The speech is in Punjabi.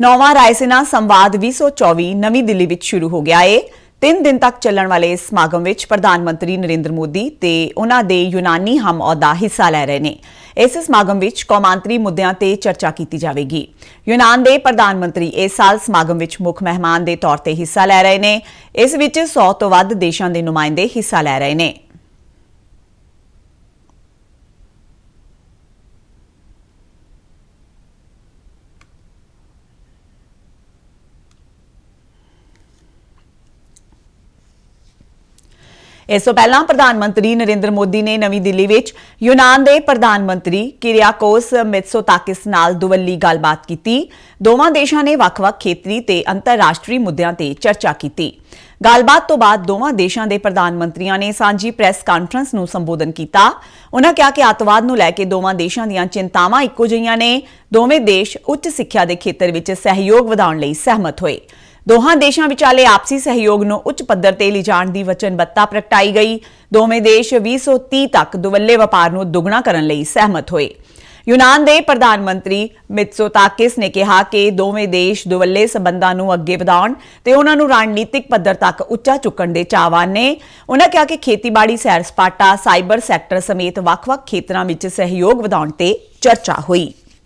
ਨੌਵਾਂ ਰਾਇਸੀਨਾ ਸੰਵਾਦ 2024 ਨਵੀਂ ਦਿੱਲੀ ਵਿੱਚ ਸ਼ੁਰੂ ਹੋ ਗਿਆ ਏ। ਤਿੰਨ ਦਿਨ ਤੱਕ ਚੱਲਣ ਵਾਲੇ ਇਸ ਸਮਾਗਮ ਵਿੱਚ ਪ੍ਰਧਾਨ ਮੰਤਰੀ ਨਰਿੰਦਰ ਮੋਦੀ ਤੇ ਉਹਨਾਂ ਦੇ ਯੂਨਾਨੀ ਹਮ ਅਹੁਦਾ ਹਿੱਸਾ ਲੈ ਰਹੇ ਨੇ। ਇਸ ਸਮਾਗਮ ਵਿੱਚ ਕੌਮਾਂਤਰੀ ਮੁੱਦਿਆਂ ਤੇ ਚਰਚਾ ਕੀਤੀ ਜਾਵੇਗੀ। ਯੂਨਾਨ ਦੇ ਪ੍ਰਧਾਨ ਮੰਤਰੀ ਇਸ ਸਾਲ ਸਮਾਗਮ ਵਿੱਚ ਮੁੱਖ ਮਹਿਮਾਨ ਦੇ ਤੌਰ ਤੇ ਹਿੱਸਾ ਲੈ ਰਹੇ ਨੇ। ਇਸ ਵਿੱਚ 100 ਤੋਂ ਵੱਧ ਦੇਸ਼ਾਂ ਦੇ ਨੁਮਾਇੰਦੇ ਹਿੱਸਾ ਲੈ ਰਹੇ ਨੇ। ਇਸ ਤੋਂ ਪਹਿਲਾਂ ਪ੍ਰਧਾਨ ਮੰਤਰੀ ਨਰਿੰਦਰ ਮੋਦੀ ਨੇ ਨਵੀਂ ਦਿੱਲੀ ਵਿੱਚ ਯੂਨਾਨ ਦੇ ਪ੍ਰਧਾਨ ਮੰਤਰੀ ਕਿਰਿਆਕੋਸ ਮਿਤਸੋਤਾਕਿਸ ਨਾਲ ਦੁਵੱਲੀ ਗੱਲਬਾਤ ਕੀਤੀ। ਦੋਵਾਂ ਦੇਸ਼ਾਂ ਨੇ ਵੱਖ-ਵੱਖ ਖੇਤਰੀ ਤੇ ਅੰਤਰਰਾਸ਼ਟਰੀ ਮੁੱਦਿਆਂ ਤੇ ਚਰਚਾ ਕੀਤੀ। ਗੱਲਬਾਤ ਤੋਂ ਬਾਅਦ ਦੋਵਾਂ ਦੇਸ਼ਾਂ ਦੇ ਪ੍ਰਧਾਨ ਮੰਤਰੀਆਂ ਨੇ ਸਾਂਝੀ ਪ੍ਰੈਸ ਕਾਨਫਰੰਸ ਨੂੰ ਸੰਬੋਧਨ ਕੀਤਾ। ਉਹਨਾਂ ਕਿਹਾ ਕਿ ਅੱਤਵਾਦ ਨੂੰ ਲੈ ਕੇ ਦੋਵਾਂ ਦੇਸ਼ਾਂ ਦੀਆਂ ਚਿੰਤਾਵਾਂ ਇੱਕੋ ਜਿਹੀਆਂ ਨੇ। ਦੋਵੇਂ ਦੇਸ਼ ਉੱਚ ਸਿੱਖਿਆ ਦੇ ਖੇਤਰ ਵਿੱਚ ਸਹਿਯੋਗ ਵਧਾਉਣ ਲਈ ਸਹਿਮਤ ਹੋਏ। ਦੋਹਾਂ ਦੇਸ਼ਾਂ ਵਿਚਾਲੇ ਆਪਸੀ ਸਹਿਯੋਗ ਨੂੰ ਉੱਚ ਪੱਧਰ ਤੇ ਲਿਜਾਣ ਦੀ ਵਚਨਬੱਧਤਾ ਪ੍ਰਗਟਾਈ ਗਈ। ਦੋਵੇਂ ਦੇਸ਼ 2030 ਤੱਕ ਦੁਵੱਲੇ ਵਪਾਰ ਨੂੰ ਦੁੱਗਣਾ ਕਰਨ ਲਈ ਸਹਿਮਤ ਹੋਏ। ਯੂਨਾਨ ਦੇ ਪ੍ਰਧਾਨ ਮੰਤਰੀ ਮਿਤਸੋਤਾਕਿਸ ਨੇ ਕਿਹਾ ਕਿ ਦੋਵੇਂ ਦੇਸ਼ ਦੁਵੱਲੇ ਸਬੰਧਾਂ ਨੂੰ ਅੱਗੇ ਵਧਾਉਣ ਤੇ ਉਹਨਾਂ ਨੂੰ ਰਣਨੀਤਿਕ ਪੱਧਰ ਤੱਕ ਉੱਚਾ ਚੁੱਕਣ ਦੇ ਚਾਹਵਾਨ ਨੇ। ਉਹਨਾਂ ਕਿਹਾ ਕਿ ਖੇਤੀਬਾੜੀ ਸੈਰ ਸਪਾਟਾ, ਸਾਈਬਰ ਸੈਕਟਰ ਸਮੇਤ ਵੱਖ-ਵੱਖ ਖੇਤਰਾਂ ਵਿੱਚ ਸਹਿਯੋਗ ਵਧਾਉਣ ਤੇ ਚਰਚਾ ਹੋਈ।